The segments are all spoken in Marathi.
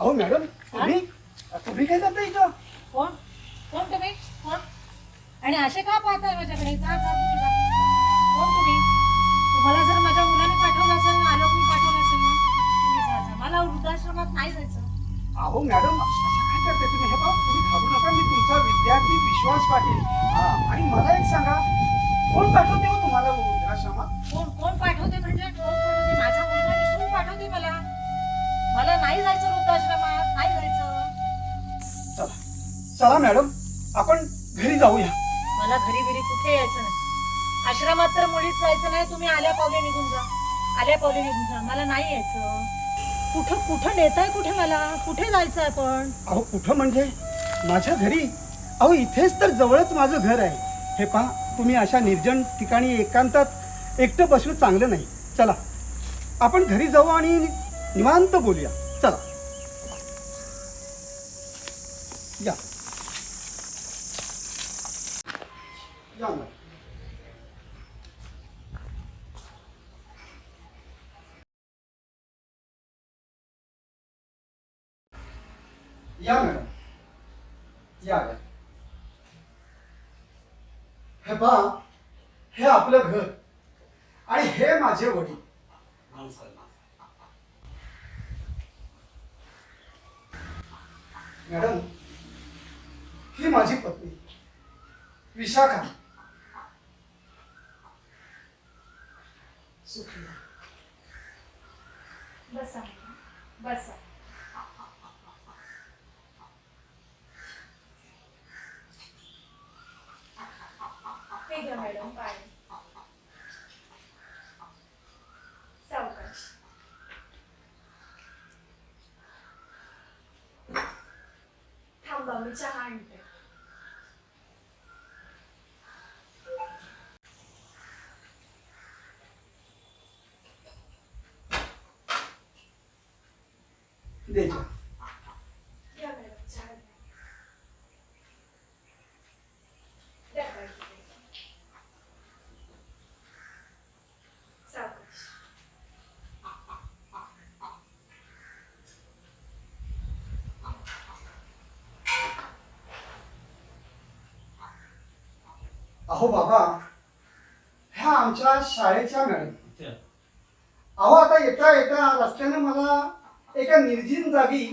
अहो मॅडम तुम्ही तुम्ही काय करता इथं? कोण? कोण तुम्ही? कोण? आणि असे का पाहताय माझ्याकडे? जा जा तुम्ही जा. कोण तुम्ही? तुम्हाला जर माझ्या मुलाने पाठवलं असेल ना आलोकनी पाठवलं असेल ना तुम्ही जा जा. मला वृद्धाश्रमात नाही जायचं. अहो मॅडम असं काय करते तुम्ही? हे बघा तुम्ही घाबरू नका. मी तुमचा विद्यार्थी विश्वास पाटील. हा आणि मला एक सांगा कोण पाठवते हो तुम्हाला वृद्धाश्रमात? कोण कोण पाठवते म्हणजे? कोण नाही जायचं वृद्धाश्रमात नाही जायचं. चला. चला मॅडम. आपण घरी जाऊया. मला घरी घरी कुठे यायचं नाही. आश्रमात तर मुळीच जायचं नाही. तुम्ही आल्या पावले निघून जा. आल्या पावले निघून जा. मला नाही यायचं. कुठं कुठं नेताय कुठे मला? कुठे जायचं आपण? अहो कुठं म्हणजे? माझ्या घरी? अहो इथेच तर जवळच माझं घर आहे. हे पहा तुम्ही अशा निर्जन ठिकाणी एकांतात एकटं बसणं चांगलं नाही. चला. आपण घरी जाऊ आणि निवांत बोलूया. या मॅडम या या हे पहा हे आपलं घर. आणि हे माझे वडील. मॅडम ही माझी पत्नी. विशाखा. सुखी. बसा. बसा. हे घ्या मॅडम पाणी सावकाश थांबा मी चहा आणते दे जा. घ्या मॅडम चहा घ्या. द्या पाणी. सावकाश अहो बाबा ह्या आमच्या शाळेच्या मॅडम अहो आता येता येता रस्त्याने मला एका निर्जीन जागी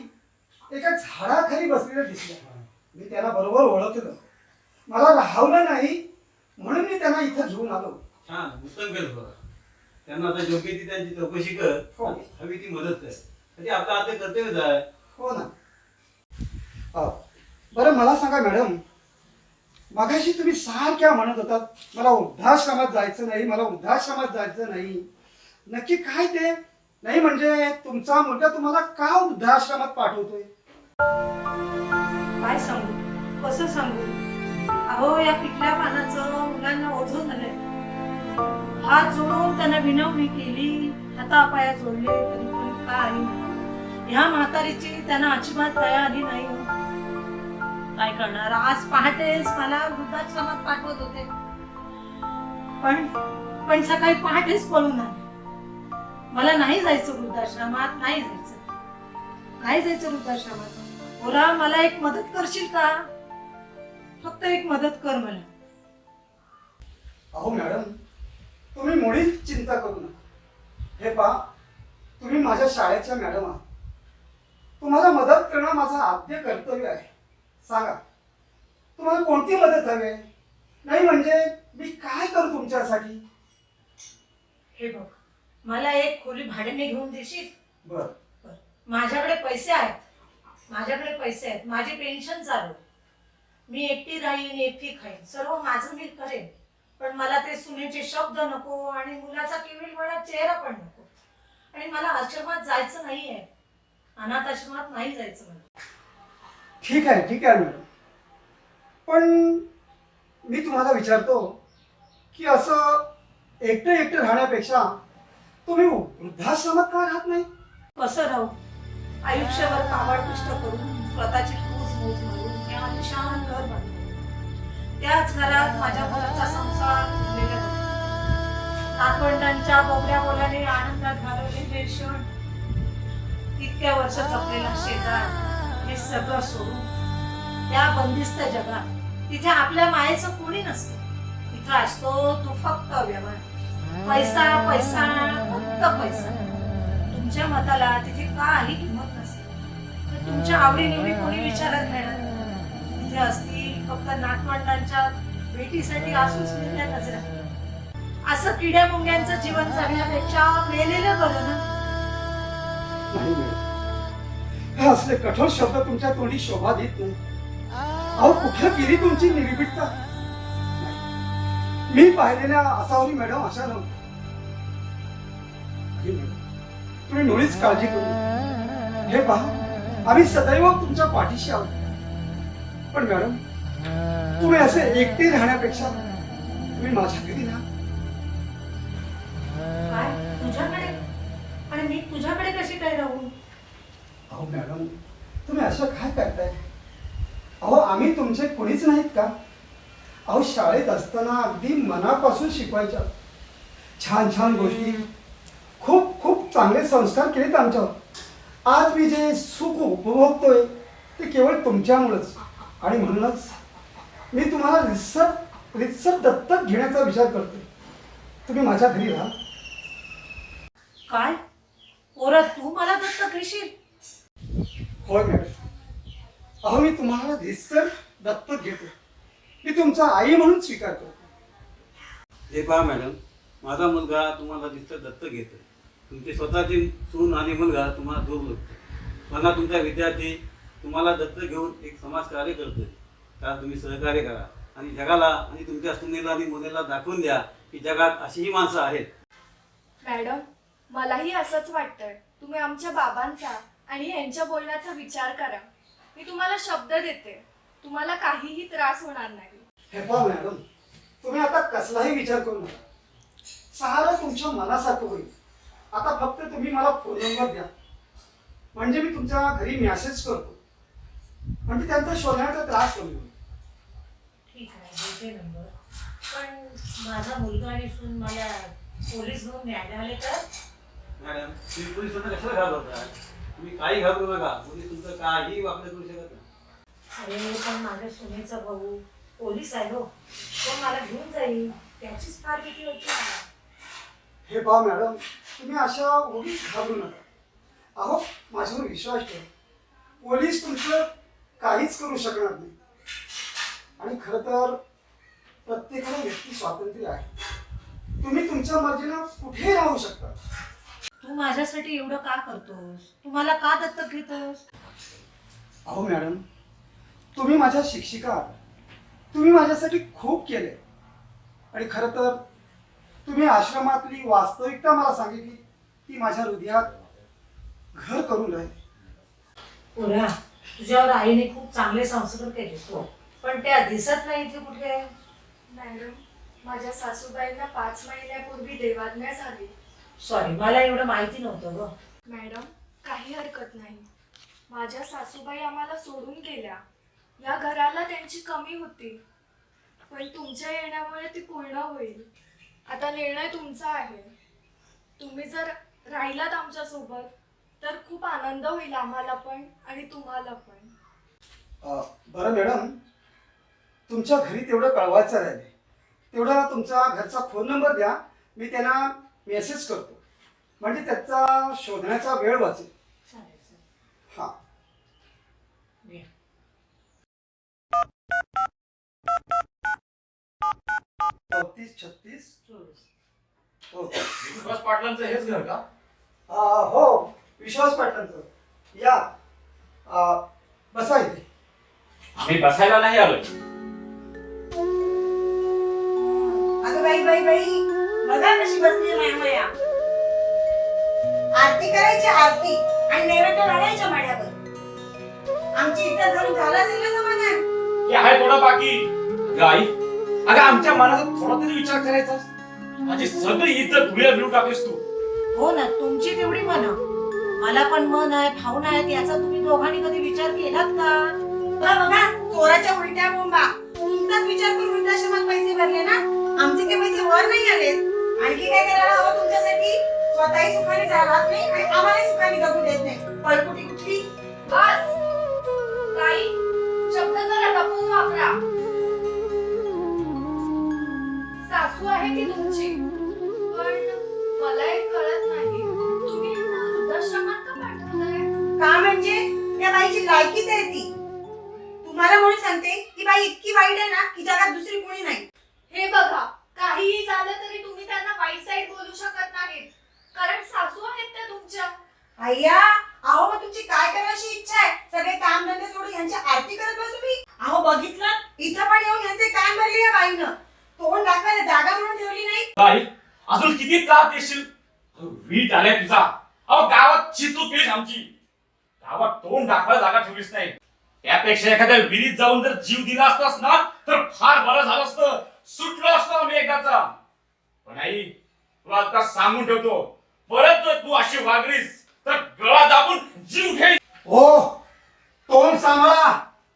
एका झाडाखाली बसलेल्या दिसल्या मी त्यांना बरोबर ओळखलं. मला राहवलं नाही म्हणून मी त्यांना इथं घेऊन आलो. छान उत्तम केलं बघा. त्यांना आता योग्य ती त्यांची चौकशी कर. हो. हवी ती मदत कर. म्हणजे आपलं आता कर्तव्यच आहे हो ना. बरं मला सांगा मॅडम मगाशी तुम्ही सारख्या म्हणत होतात मला वृद्धाश्रमात जायचं नाही मला वृद्धाश्रमात जायचं नाही. नक्की काय ते? नाही म्हणजे तुमचा मुलगा तुम्हाला का वृद्धाश्रमात पाठवतोय? काय सांगू? कसं सांगू? अहो या पिकल्या पानाचं मुलांना ओझ झालंय. हात जोडून त्यांना विनवणी केली हातापाया जोडले तरी पण काय ह्या म्हातारीची त्यांना अजिबात दया आली नाही. काय करणार? आज पहाटेच मला वृद्धाश्रमात पाठवत होते. पण पण सकाळी पहाटेच पळून आले. मला नाही जायचं वृद्धाश्रमात नाही जायचं. नाही जायचं वृद्धाश्रमात बोला मला एक मदत करशील का? फक्त एक मदत कर मला. अहो मॅडम तुम्ही मुळीच चिंता करू नका. हे पा तुम्ही माझ्या शाळेच्या मॅडम आहात. तुम्हाला मदत करणं माझं आद्य कर्तव्य आहे. सांगा. तुम्हाला कोणती मदत हवी? नाही म्हणजे मी काय करू तुमच्यासाठी? हे बघ मला एक खोली भाड्याने घेऊन देशील? बर. माझ्याकडे पैसे आहेत. माझ्याकडे पैसे आहेत. माझी पेन्शन चालू. आहे. मी एकटी राहीन एकटी खाईन. सर्व माझं मी करेन. पण मला ते सुनेचे शब्द नको आणि मुलाचा केविलवाणा चेहरा पण नको. आणि मला आश्रमात जायचं नाहीये. अनाथ आश्रमात नाही जायचं मला. ठीक आहे ठीक आहे मॅडम. पण मी तुम्हाला विचारतो की असं एकटं एकटं राहण्यापेक्षा तुम्ही वृद्धाश्रमात का राहत नाही? कसं राहू? आयुष्यभर कावड कष्ट करून स्वतःची पूज मोज मारून मी आलिशान घर बांधले. त्याच घरात माझ्या मुलाचा संसार उरलेला नातवंडांच्या बोबड्या बोलाने आनंदात घालवलेले क्षण इतक्या वर्ष जपलेला शेजार. हे सगळं सोडून त्या बंदिस्त जगात तिथे आपल्या मायेचं कोणी नसतं. तिथं असतो तो फक्त व्यवहार. पैसा पैसा फक्त पैसा. तुमच्या मताला तिथे काही किंमत नसेल तर तुमच्या आवडीनिवडी कोणी विचारात घेणार तिथे असतील फक्त नातवंडांच्या भेटीसाठी असूच मिळल्या नजरा. असं किड्या मुंग्यांचं जीवन जगण्यापेक्षा मेलेलं बरं ना? हे असले कठोर शब्द तुमच्या तोंडी शोभा देत नाही. अहो कुठे गेली तुमची निर्भीडता मी पाहिलेल्या असावरी मॅडम अशा नव्हत्या. तुम्ही मुळीच काळजी करू हे पहा आम्ही सदैव तुमच्या पाठीशी आहोत. पण मॅडम तुम्ही असे एकटे राहण्यापेक्षा तुम्ही माझ्या घरी राहा. काय? तुझ्याकडे? आणि मी तुझ्याकडे कशी काय राहू? अहो मॅडम तुम्ही असं काय करताय? अहो आम्ही तुमचे कुणीच नाहीत का? अहो शाळेत असताना अगदी मनापासून शिकवायच्या. छान छान गोष्टी. खूप खूप चांगले संस्कार केलेत आमच्यावर. आज मी जे सुख उपभोगतोय ते केवळ तुमच्यामुळंच. आणि म्हणूनच मी तुम्हाला रिसर रिसर दत्तक घेण्याचा विचार करतोय. तुम्ही माझ्या घरी राहा. काय? ओरा तू मला दत्तक घेशील? होय मॅडम. अहो मी तुम्हाला रिसर दत्तक घेतो मी तुमचा आई म्हणून स्वीकार करतो. हे पहा मॅडम. माझा मुलगा तुम्हाला दिसतं दत्तक घेतोय तुमची स्वतःची सून आणि मुलगा तुम्हाला दूर लागतो बघा तुमचा विद्यार्थी तुम्हाला दत्तक घेऊन एक समाजकार्य करतोय. त्याला तुम्ही सहकार्य करा. आणि जगाला आणि तुमच्या सुनेला आणि मुलीला दाखवून द्या की जगात अशीही माणसं आहेत. मॅडम मलाही असंच वाटतंय. तुम्ही आमच्या बाबांचा आणि यांच्या बोलण्याचा विचार करा. मी तुम्हाला शब्द देते. तुम्हाला काहीही त्रास होणार नाही. हे पहा मॅडम तुम्ही आता कसलाही विचार करू नका. सारं तुमच्या मनासारखं होईल. आता फक्त तुम्ही मला फोन नंबर द्या. म्हणजे मी तुमच्या घरी मेसेज करतो. म्हणजे त्यांचा शोधण्याचा त्रास कमी होईल. ठीक आहे देते नंबर पण माझा मुलगा आणि सून मला पोलीस घेऊन न्यायला आले तर? मॅडम तुम्ही पोलिसांना कशाला घाबरता? तुम्ही काही घाबरू नका. पोलीस तुमचं काही वापरत करू शकत नाही. अरे पण माझ्या सुनेचा भाऊ पोलीस आहे हो. तो मला घेऊन जाईल. त्याचीच फार भीती होती. मला. हे पहा मॅडम तुम्ही अशा उगीच घाबरू नका. अहो माझ्यावर विश्वास ठेवा. पोलीस तुमचं काहीच करू शकणार नाही. आणि खरं तर प्रत्येकाला व्यक्ती स्वातंत्र्य आहे. तुम्ही तुमच्या मर्जीनं कुठेही राहू शकता. तू माझ्यासाठी एवढं का करतोस? तू मला का दत्तक घेतोस? अहो मॅडम तुम्ही माझ्या शिक्षिका आहात. तुम्ही माझ्यासाठी खूप केले आणि खरं तर तुम्ही आश्रमातली वास्तविकता मला सांगितली ती माझ्या हृदयात घर करून राहील. पोरा तुझ्यावर आईने खूप चांगले संस्कार केले हो. पण त्या दिसत नाही इथे कुठे? मॅडम माझ्या सासूबाईंना पाच महिन्यापूर्वी देवाज्ञा झाली. सॉरी मला एवढं माहिती नव्हतं ग. मॅडम काही हरकत नाही. माझ्या सासूबाई आम्हाला सोडून गेल्या. या घराला त्यांची कमी होती. पण तुमच्या येण्यामुळे ती पूर्ण होईल. आता निर्णय तुमचा आहे. तुम्ही जर राहिलात आमच्यासोबत तर खूप आनंद होईल आम्हाला पण आणि तुम्हाला पण. अ, बरं मॅडम तुमच्या घरी तेवढं कळवायचं राहिले तेवढा तुमचा घरचा फोन नंबर द्या. मी त्यांना मेसेज करतो. म्हणजे त्याचा शोधण्याचा वेळ वाचेल. हां. चौतीस छत्तीस. चोवीस. हो. विश्वास पाटलांचं हेच घर का? हो. विश्वास पाटलांचं. या. अ, बसा इथे. आम्ही बसायला नाही आलोय. अगं बाई बाई बाई. बघा कशी बसली माया माया. आरती करायची आरती. आणि नैवेद्य वाढायच्या माड्यावर. आमची इज्जत घालून झालं असेल ना समाधान? हे आहे थोडं बाकी. अगं आई अगं आमच्या मनाचा थोडा तरी विचार करायचा. माझी सगळी इज्जत धुळ्या मिळून टाकलीस तू. हो ना तुमची तेवढी म्हणा मला पण मन आहे भावना आहेत याचा तुम्ही दोघांनी कधी विचार केलात का? बघा बघा चोराच्या उलट्या बोंबा. तुमचाच विचार करून वृद्धाश्रमात पैसे भरले ना? आमचे काही पैसे वर नाही आलेत आणखी काय करायला हवं तुमच्यासाठी? स्वतःही सुखाने राहत नाही आणि आम्हालाही सुखाने जगू देत नाही. पळकुटी कुठली? बस. काही शब्द जरा जपून वापरा. सासू आहे ती तुमची? पण मला एक कळत नाही. तुम्ही वृद्धाश्रमात का पाठवलंय का म्हणजे? त्या बाईची लायकीच आहे ती. तुम्हाला म्हणून सांगते ती बाई इतकी वाईट आहे ना की जगात दुसरी कोणी नाही. हे बघा. काहीही झालं तरी तुम्ही त्यांना वाईट साईड बोलू शकत नाहीत. कारण सासू आहेत त्या तुमच्या. अय्या अहो मग तुमची काय करायची इच्छा आहे? सगळे काम धंदे सोडून यांची आरती करत बसू मी? अहो बघितलं? इथं पण येऊन यांचे कान भरले या बाईनं. तोंड दाखवायला जागा म्हणून ठेवली नाही. बाई अजून किती त्रास देशील? अहो, वीट आलाय तुझा. अहो गावात चितू केलीस आमची. गावात तोंड दाखवायला जागा ठेवलीच नाही. त्यापेक्षा एखाद्या विहिरीत जाऊन जर जीव दिला असतास ना तर फार बरं झालं असतं. सुटलो असतो आम्ही एकदाचा. पण आई तुला आता सांगून ठेवतो परत जर तू अशी वागलीस तर गळा दाबून जीव घेईल. हो तोंड सांभाळा.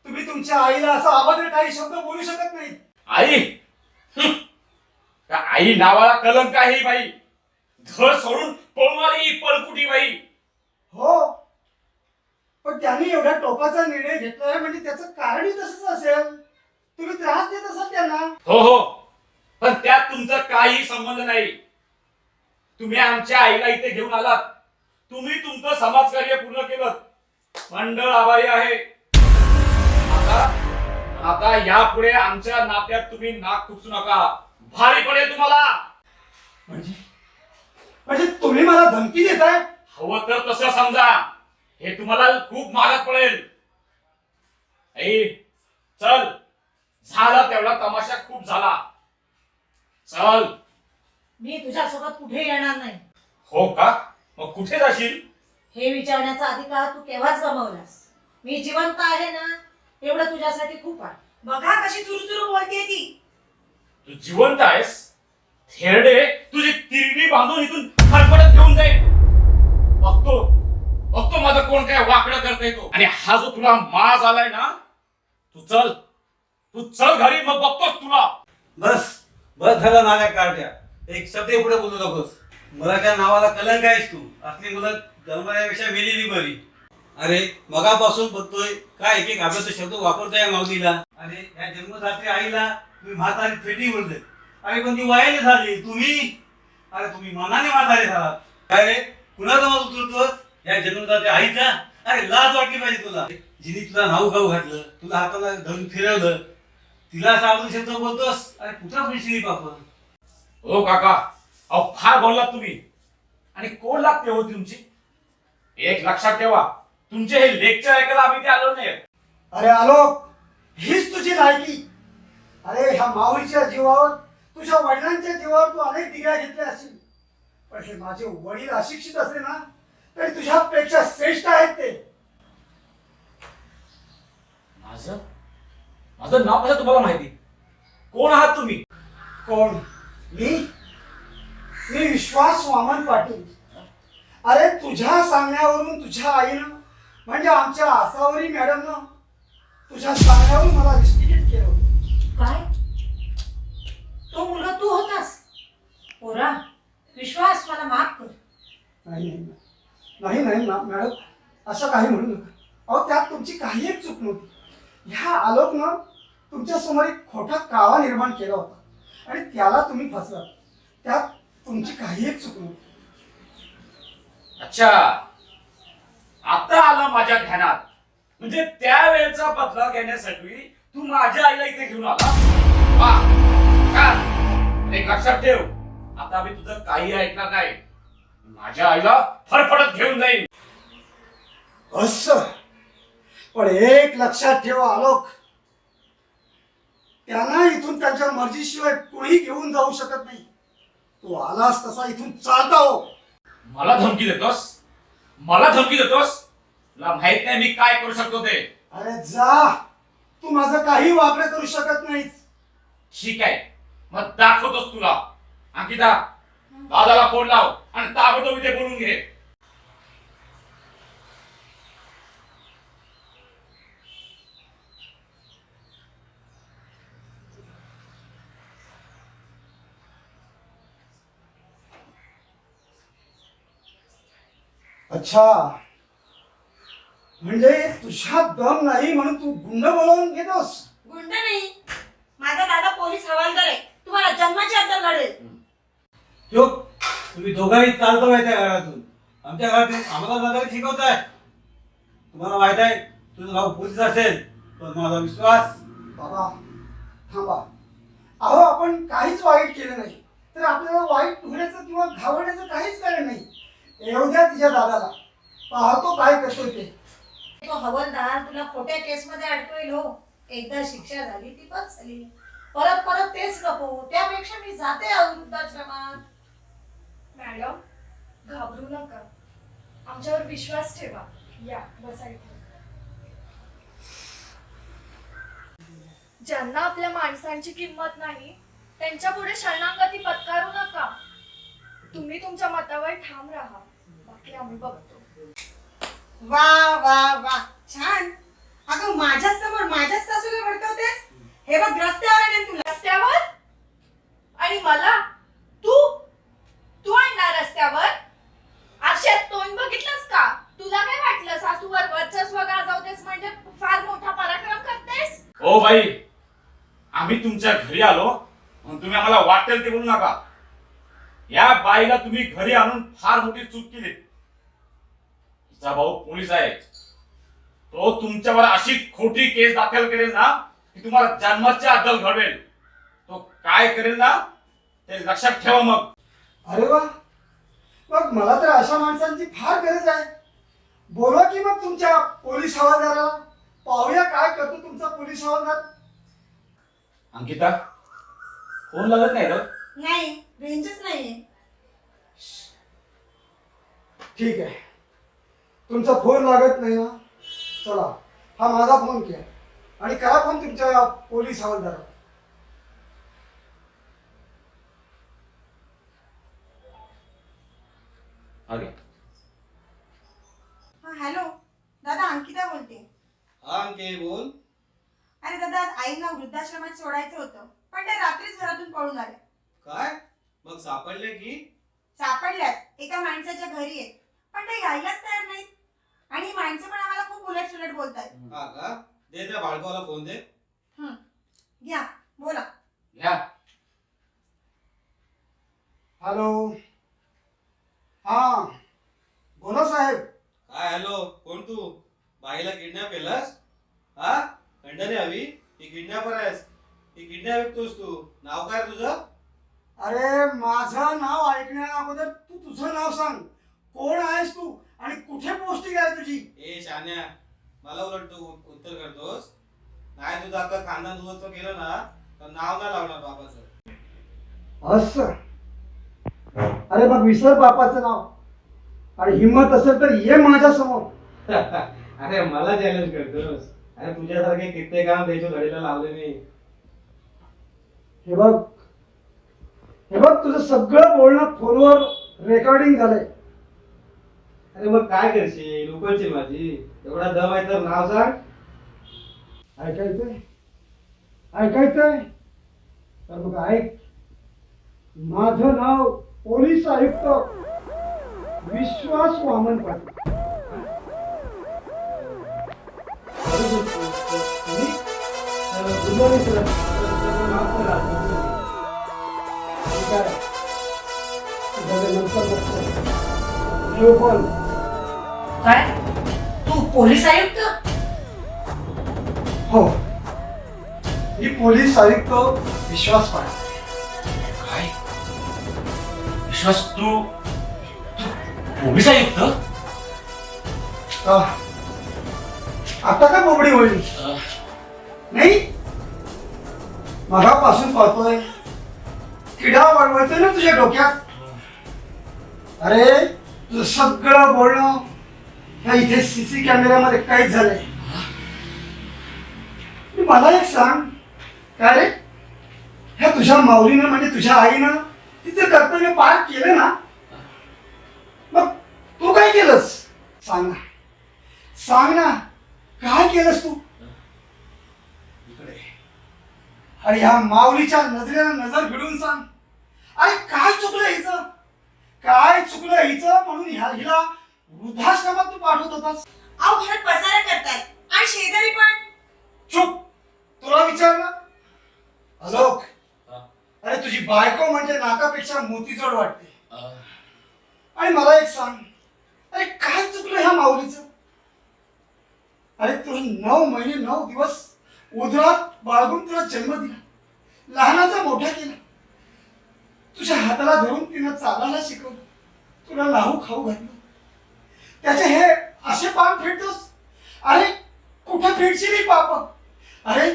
तुम्ही तुमच्या आईला असं अभद्र काही शब्द बोलू शकत नाही आई हं. त्या आई नावाला कलंक आहे ही बाई. घर सोडून पळून आली ही पळकुटी बाई. हो पण त्यांनी एवढ्या टोकाचा निर्णय घेतलाय म्हणजे त्याचं कारणही तसंच असेल. तुम्ही त्रास देत असाल त्यांना. हो हो. पण त्यात तुमचा काही संबंध नाही. तुम्ही आमच्या आईला इथे घेऊन आलात. तुम्ही तुमचं समाजकार्य पूर्ण केलं. मंडळ आभारी आहे. आता आता यापुढे आमच्या नात्यात तुम्ही नाक खुपसू नका. भारी पडेल तुम्हाला. म्हणजे? म्हणजे तुम्ही मला धमकी देताय? हवं तर तसं समजा. हे तुम्हाला खूप महागात पडेल. आई चल. झाला तेवढा तमाशा खूप झाला. चल. मी तुझ्यासोबत कुठे येणार नाही? हो का? मग कुठे जाशील? हे विचारण्याचा अधिकार तू केव्हाच गमावलास? मी जिवंत आहे ना एवढं तुझ्यासाठी खूप आहे. बघा कशी चुरू बोलते ती. तू जिवंत आहेस? थेरडे तुझी तिरडी बांधून इथून फरफडत घेऊन जाईल बघतो. बघतो माझं कोण काय वाकडं करता येतो आणि हा जो तुला माज आलाय ना तू चल. तू चल घरी मग बघतोस तुला. बस बस झालं नाल्या काढत्या एक शब्द पुढे बोलू नकोस. मुलाच्या नावाला कलंक आहेस तू. असली मुलं जन्मल्यापेक्षा मेलेली बरी. अरे मगापासून बघतोय काय एक एक अभ्यास शब्द वापरतोय या माऊलीला? अरे या जन्मदात्री आईला तुम्ही म्हातारी फेटी बोलते अरे पण ती वायाने झाली. तुम्ही? अरे तुम्ही मनाने म्हातारे झालात. काय रे? कुणाचा मत उतरतोस या जन्मदात्री आईचा? अरे लाज वाटली पाहिजे तुला. जिने तुला नाव खाऊ घातलं तुला हाताला धरून फिरवलं तिला आवडून शब्द बोलतोस? अरे कुठं पैसे आपण. हो काका. अहो फार बोललात तुम्ही. आणि कोण लागते हो तुमची? एक लक्षात ठेवा. तुमचे हे लेक्चर ऐकायला आम्ही ते आलो नाही अरे आलोक हीच तुझी लायकी. अरे ह्या माऊलीच्या जीवावर तुझ्या वडिलांच्या जीवावर तू अनेक डिग्र्या घेतल्या असतील पण हे माझे वडील अशिक्षित असले ना तरी तुझ्यापेक्षा श्रेष्ठ आहेत ते. माझं? माझं नाव कसं तुम्हाला माहिती? कोण आहात तुम्ही? कोण? मी? मी विश्वास वामन पाटील. अरे तुझ्या सांगण्यावरून तुझ्या आईनं म्हणजे आमच्या आसावरी मॅडमनं तुझ्या सांगण्यावरून मला रिस्टिकेट केलं होतं. काय? तो मुलगा तू होतास? पोरा विश्वास मला माफ कर. नाही नाही नाही. नाही ना मॅडम असं काही म्हणू नका. अहो त्यात तुमची काही एक चूक नव्हती. ह्या आलोकनं तुमच्यासमोर एक खोटा काळा निर्माण केला होता. आणि त्याला तुम्ही फसलात त्यात तुमची काही एक चूक नव्हती अच्छा. आता आलं माझ्या ध्यानात. म्हणजे त्यावेळेचा बदला घेण्यासाठी तू माझ्या आईला इथे घेऊन आला? वा. छान. एक लक्षात ठेव. आता मी तुझं काही ऐकणार नाही. माझ्या आईला फरफडत घेऊन जाईल असं. पण एक लक्षात ठेवा आलोक त्यांना इथून त्यांच्या मर्जीशिवाय कोणी घेऊन जाऊ शकत नाही. तू आलास तसा इथून चालता हो. मला धमकी देतोस? मला धमकी देतोस? तुला माहीत नाही मी काय करू शकतो ते. अरे जा. तू माझं काही वापर करू शकत नाहीस. ठीक आहे. मग दाखवतोस तुला. अंकिता दादाला फोन लाव आणि ताबडतोब इथे बोलून घे. अच्छा. म्हणजे तुझ्या दम नाही म्हणून तू गुंड बोलवून घेतोस? गुंड नाही. माझा दादा पोलीस हवालदार आहे. तुम्हाला जन्माची अद्दल घडेल जो तुम्ही दोघांही चालतो माहिती आहे घरातून. आमच्या घरात आम्हाला नगर शिकवताय. तुम्हाला माहीत आहे तुझं भाऊ पोलीस असेल पण माझा विश्वास. बाबा थांबा. अहो आपण काहीच वाईट केलं नाही. तर आपल्याला वाईट होण्याचं किंवा घाबरण्याचं काहीच कारण नाही. येऊ द्या तिच्या दादाला. पाहतो काय करतोय ते. तो हवलदार तुला खोट्या केसमध्ये अडकवेल हो. एकदा शिक्षा झाली ती बस झाली. परत परत तेच नको. त्यापेक्षा मी जाते वृद्धाश्रमात. मॅडम घाबरू नका. आमच्यावर विश्वास ठेवा. या बसायचं ज्यांना आपल्या माणसांची किंमत नाही त्यांच्या पुढे शरणागती पत्कारू नका. तुम्ही तुमच्या मतावर ठाम राहा. बाकी आम्ही बघतो. वा वा वा. छान. अगं माझ्याच समोर माझ्याच सासूला भडकवतेस? हे बघ रस्त्यावर आणेन तुला. रस्त्यावर? आणि मला? तू? तू आणणार रस्त्यावर? आरशात तोंड बघितलंस का? तुला काय वाटलं सासूवर वर्चस्व गाजवतेस म्हणजे फार मोठा पराक्रम करतेस? O by. आम्ही तुमच्या घरी आलो म्हणून तुम्ही आम्हाला वाटेल ते बोलू नका. या बाईला तुम्ही घरी आणून फार मोठी चूक केली. तिचा भाऊ पोलीस आहे तो तुमच्यावर अशी खोटी केस दाखल करेल ना की तुम्हाला जन्माची अद्दल घडवेल. तो काय करेल ना ते लक्षात ठेवा मग. अरे वा. मग मला तर अशा माणसांची फार गरज आहे. बोलवा की मग तुमच्या पोलीस हवालदाराला. पाहूया काय करतो तुमचा पोलीस हवालदार. अंकिता फोन लागत नाही ग? नाही रेंजच नाहीये. ठीक आहे. तुमचा फोन लागत नाही ना? चला हा माझा फोन घ्या. आणि करा फोन तुमच्या पोलीस हवालदाराला. हा हॅलो. दादा अंकिता बोलते. हा अंके बोल. अरे दादा आज आईला वृद्धाश्रमात सोडायचं होतं. पण ते रात्रीच घरातून पळून आले. काय? मग सापडले की? सापडल्यात. एका माणसाच्या घरी आहेत. पण ते यायलाच तयार नाहीत. आणि माणसं पण आम्हाला खूप उलट सुलट बोलतायत हा का? दे त्या बाळकाला फोन दे. घ्या. बोला. घ्या. हॅलो. हा. बोला साहेब. काय हॅलो? कोण तू? बाईला किडनॅप केलास? हा? खंडणी हवी? ही किडनॅपर आहेस. ही किडनॅप विकतोस तू. नाव काय तुझं? अरे माझं नाव ऐकण्या अगोदर तू तुझं नाव सांग. कोण आहेस तू? आणि कुठे पोस्टिंग आहे तुझी? ए शान्या मला उलट तू उत्तर करतोस. नाही तुझं अख्खं खानदान दुरुस्त केलं ना तर नाव नाही लावणार बापाचं. असं? अरे मग विसर बापाचं नाव. आणि हिंमत असेल तर ये माझ्यासमोर अरे मला चॅलेंज करतोस. अरे तुझ्यासारखे कित्येक काम द्यायच्या घडीला लावले मी. हे बघ. हे बघ तुझं सगळं बोलणं फोनवर रेकॉर्डिंग झालंय. अरे मग काय करशील? लोकांची माझी. एवढा दम आहे तर नाव सांग. ऐकायचंय? ऐकायचंय? तर मग ऐक. माझं नाव पोलीस आयुक्त विश्वास वामन पाटील. नंतर. काय? तू पोलीस आयुक्त? हो. मी पोलीस आयुक्त विश्वास पाटील. काय? विश्वास तू तू पोलीस आयुक्त? आता का बोबडी होईल? नाही? मगापासून पाहतोय. किडा वळवळतोय ना तुझ्या डोक्यात? अरे तुझं सगळं बोलणं ह्या इथे सीसी कॅमेऱ्यामध्ये काहीच झालंय. मला एक सांग. काय रे? ह्या तुझ्या माऊलीनं म्हणजे तुझ्या आईनं तिचं कर्तव्य पार केलं ना? मग तू काय केलंस? सांग ना. सांग ना. काय केलंस तू? इकडे. अरे ह्या माऊलीच्या नजरेला नजर भिडून सांग. अरे काय चुकलं हिचं? काय चुकलं हिचं? म्हणून ह्या हिला वृद्धाश्रमात तू पाठवत होतास. अहो घरात पसारा करतात. आणि शेजारी पण. चुप. तुला विचारलं? अलोक. हा. अरे तुझी बायको म्हणजे नाकापेक्षा मोतीजोड वाटते. आणि मला एक सांग. अरे काय चुकलं ह्या माऊलीचं? अरे तुला नऊ महिने नऊ दिवस उदरात बाळगून तुला जन्म दिला. लहानाचा मोठा केला. तुझ्या हाताला धरून तिनं चालायला शिकवलं. तुला लाहू खाऊ घातलं. त्याचे हे असे पाप फेडतोस अरे कुठं फेडशील ही पाप? अरे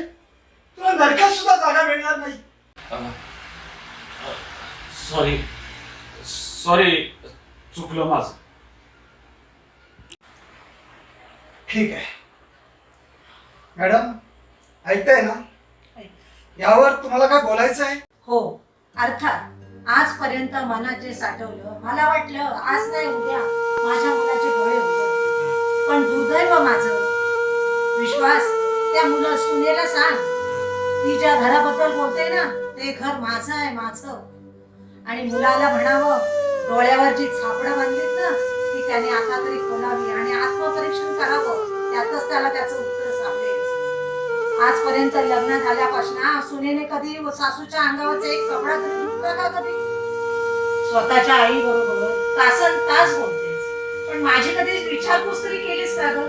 तुला नरकात सुद्धा जागा मिळणार नाही. सॉरी सॉरी चुकलं माझं. ठीक आहे. मॅडम ऐकताय ना? यावर तुम्हाला काय बोलायचं आहे? हो अर्थात आजपर्यंत मनात जे साठवलं मला वाटलं आज नाही उद्या. माझ्या मुलाचे डोळे उघडतील पण दुर्दैव माझं. विश्वास त्या मुलं सुनेला सांग. ती ज्या घराबद्दल बोलते ना ते घर माझं आहे माझं. आणि मुलाला म्हणावं डोळ्यावर जी छापडं बांधलीत ना ती त्याने आता तरी खोलावी आणि आत्मपरीक्षण करावं. त्यातच त्याला त्याचं उत्तर सापडेल. आजपर्यंत लग्न झाल्यापासून सुनेने कधी सासूच्या अंगावरचा एक कपडा तरी धुतला का कधी? स्वतःच्या आई बरोबर तासन तास बोलते. पण माझी कधी विचारपूस तरी केलीस का ग?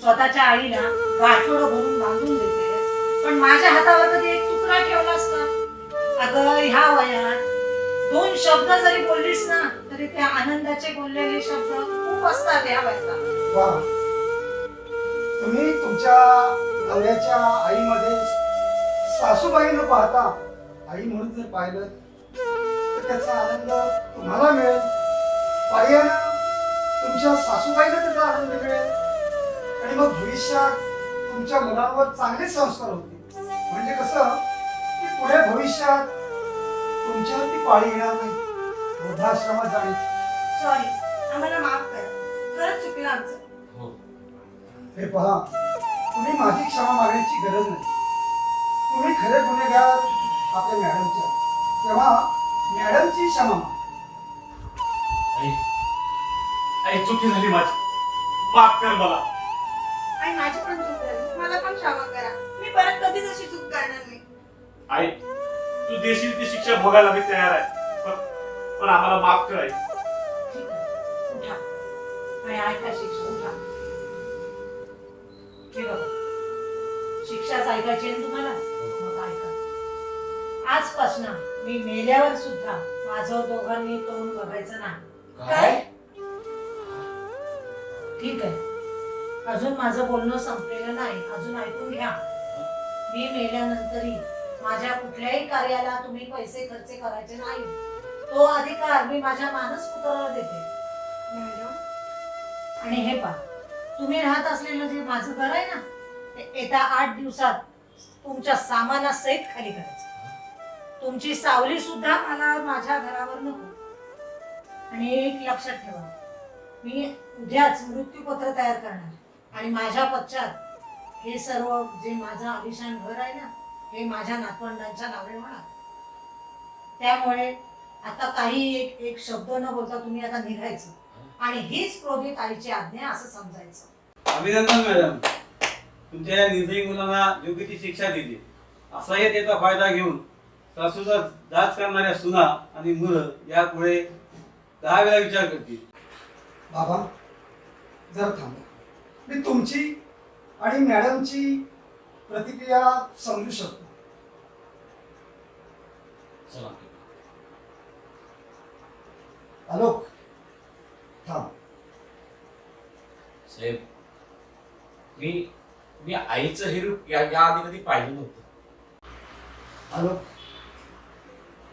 स्वतःच्या आईला गाठोडं भरून बांधून देते. पण माझ्या हातावर कधी एक तुकडा ठेवलास असता अगं ह्या वयात दोन शब्द जरी बोललीस ना तरी त्या आनंदाचे बोललेले शब्द खूप असतात ह्या वयात. वा. तुम्ही तुमच्या नवऱ्याच्या आईमध्ये सासूबाई न पाहता आई म्हणून जर पाहिलं तर त्याचा आनंद तुम्हाला मिळेल. पर्यायानं तुमच्या सासूबाईला त्याचा आनंद मिळेल आणि मग भविष्यात तुमच्या मुलांवर चांगले संस्कार होतील. म्हणजे कसं? की पुढे भविष्यात तुमच्यावरती पाळी येणार नाही. वृद्धाश्रमात जाण्याची. सॉरी आम्हाला माफ करा. खरंच चुकलं आमचं. हो. हे पहा तुम्ही माझी क्षमा मागण्याची गरज नाही. तुम्ही खरे गुन्हेगार आपल्या मॅडमच्या. तेव्हा मॅडमची क्षमा मागा. आई चुकी झाली माझी. माफ कर मला. आणि माझी पण चूक झाली. मला पण क्षमा करा. मी परत कधीच अशी चूक करणार नाही. आई तू देशील ती शिक्षा भोगायला मी तयार आहे. पण पण आम्हाला माफ कर आई. ठीक आहे. उठा. आणि ऐका शिक्षा. उठा. हे बघा. शिक्षाच ऐकायची आहे ना तुम्हाला? मग ऐका. आजपासून मी मेल्यावर सुद्धा माझं दोघांनी तोंड बघायचं नाही. काय? ठीक आहे. अजून माझं बोलणं संपलेलं नाही. अजून ऐकून घ्या. मी मेल्यानंतरही माझ्या कुठल्याही कार्याला तुम्ही पैसे खर्च करायचे नाही. तो अधिकार मी माझ्या मानस पुत्राला देते. मॅडम. आणि हे पहा. तुम्ही राहत असलेलं जे माझं घर आहे ना ते येत्या आठ दिवसात तुमच्या सामानासहित खाली करायचं. तुमची सावली सुद्धा मला माझ्या घरावर नको. आणि एक लक्षात ठेवा. मी उद्याच मृत्यूपत्र तयार करणार. आणि माझ्या पश्चात हे सर्व जे माझं आलिशान घर आहे ना हे माझ्या नातवंडांच्या नावे होणार. त्यामुळे आता काही एक एक शब्द न बोलता तुम्ही आता निघायचं. आणि हीच क्रोधित आईची आज्ञा असं समजायचं. अभिनंदन मॅडम. तुमच्या या निर्दयी मुलांना योग्य ती शिक्षा दिली. असाही त्याचा फायदा घेऊन सासूचा दाज करणाऱ्या सुना आणि मुलं यापुढे दहा वेळा विचार करतील. बाबा जरा थांबा. मी तुमची आणि मॅडमची प्रतिक्रिया समजू शकतो. चला. आलोक थांब. साहेब मी मी आईचं हे रूप या या आधी कधी पाहिलं नव्हतं. आलोक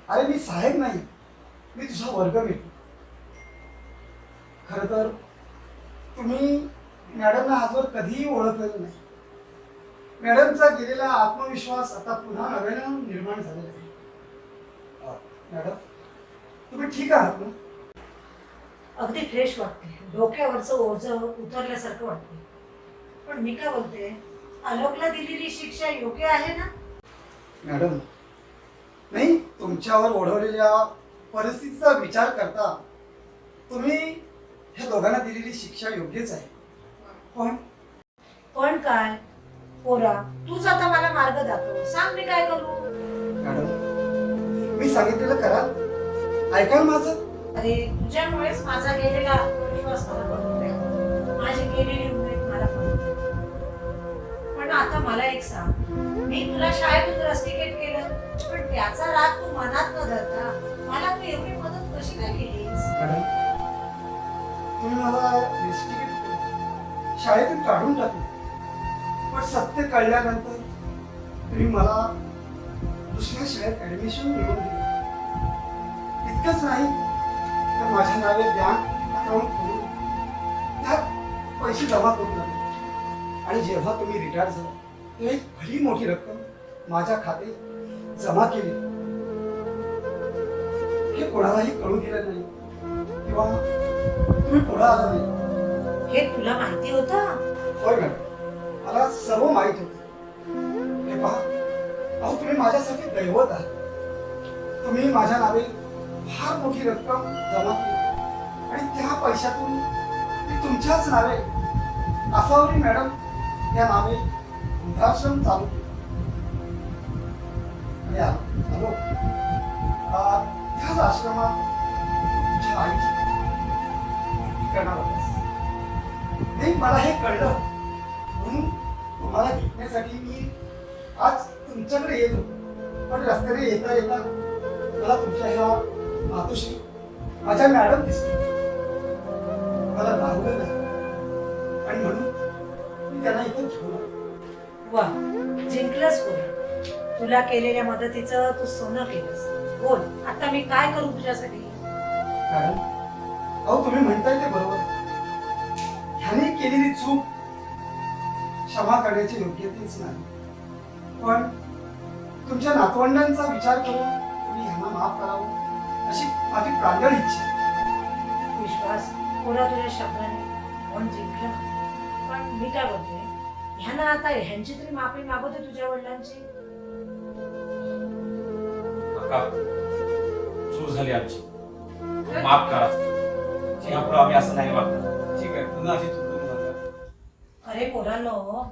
अरे मी साहेब नाही. मी तुझा वर्ग मित्र खर तर तुम्ही मॅडमला आजवर कधीही ओळखलेलं नाही. मॅडमचा गेलेला आत्मविश्वास आता पुन्हा नव्यानं निर्माण झालेला आहे. मॅडम तुम्ही ठीक आहात ना? अगदी फ्रेश वाटते. डोक्यावरचं ओझं उतरल्यासारखं वाटते. पण मी काय बोलते? आलोकला दिलेली शिक्षा योग्य आहे ना? मॅडम नाही तुमच्यावर ओढवलेल्या परिस्थितीचा विचार करता तुम्ही ह्या दोघांना दिलेली शिक्षा योग्यच आहे. पण? पण काय? पोरा तूच आता मला मार्ग दाखव. सांग मी काय करू? मॅडम मी सांगितलेलं करा. ऐका ना माझं? अरे तुझ्यामुळेच माझा गेलेला आत्मविश्वास मला. माझी गेलेली उमेद मला पण आता मला एक सांग. मी तुला शाळेतून रस्टिकेट केलं पण त्याचा राग तू मनात न धरता मला तू एवढी मदत कशी काय केलीस? मॅडम तुम्ही मला रिस्ट्रिकेट शाळेतून काढून टाकले. पण सत्य कळल्यानंतर तुम्ही मला दुसऱ्या शाळेत ऍडमिशन मिळवून दिलं. इतकंच नाही तर माझ्या नावे बँक अकाउंट खोलून त्यात पैसे जमा करून लागले आणि जेव्हा तुम्ही रिटायर झाला तेव्हा एक भली मोठी रक्कम माझ्या खाते जमा केली. हे कोणालाही कळू दिलं नाही. किंवा तुम्ही पुढे आला नाही. हे तुला माहिती होतं? होय मॅडम. मला सर्व माहीत होत. हे पहा. अहो तुम्ही माझ्यासाठी दैवत आहात. तुम्ही माझ्या नावे फार मोठी रक्कम जमा केली. आणि त्या पैशातून मी तुमच्याच नावे आसावरी मॅडम या नावे वृद्धाश्रम चालू केलं. आणि आ- हॅलो आ, त्याच आश्रमात करणार नाही मला हे कळलं. म्हणून तुम्हाला भेटण्यासाठी मी आज तुमच्याकडे येत. पण रस्त्याने येता येता मला तुमच्या ह्या मातोश्री माझ्या मॅडम दिसले मला राहलं नाही. आणि म्हणून मी त्यांना इथं घेऊन आलो वा जिंकलंच पोरा तुला केलेल्या मदतीचं तू सोनं केलंस. बोल आता मी काय करू तुझ्यासाठी? मॅडम अहो तुम्ही म्हणताय ते बरोबर. ह्याने केलेली चूक क्षमा करण्याची योग्यतेच नाही. पण तुमच्या नातवंडांचा विचार करून तुम्ही ह्यांना माफ करावं अशी माझी प्रांजळ इच्छा. विश्वास पोरा तुझ्या शब्दाने कोण जिंकलं? पण मी काय बोलते? ह्यांना आता ह्यांची तरी माफी मागू दे तुझ्या वडिलांची? काका चूक झाली आमची. माफ करा. यापुढे आम्ही असं नाही वागणार ठीक आहे पुन्हा अशी चूक करू नका अरे पोरांनो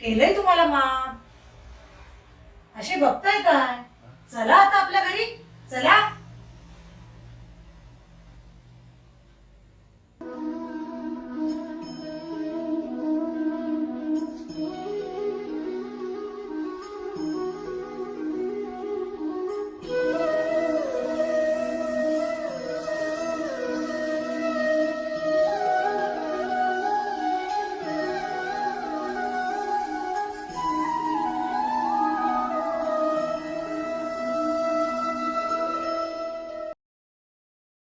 केलंय तुम्हाला माफ? असे बघताय काय? चला आता आपल्या घरी चला.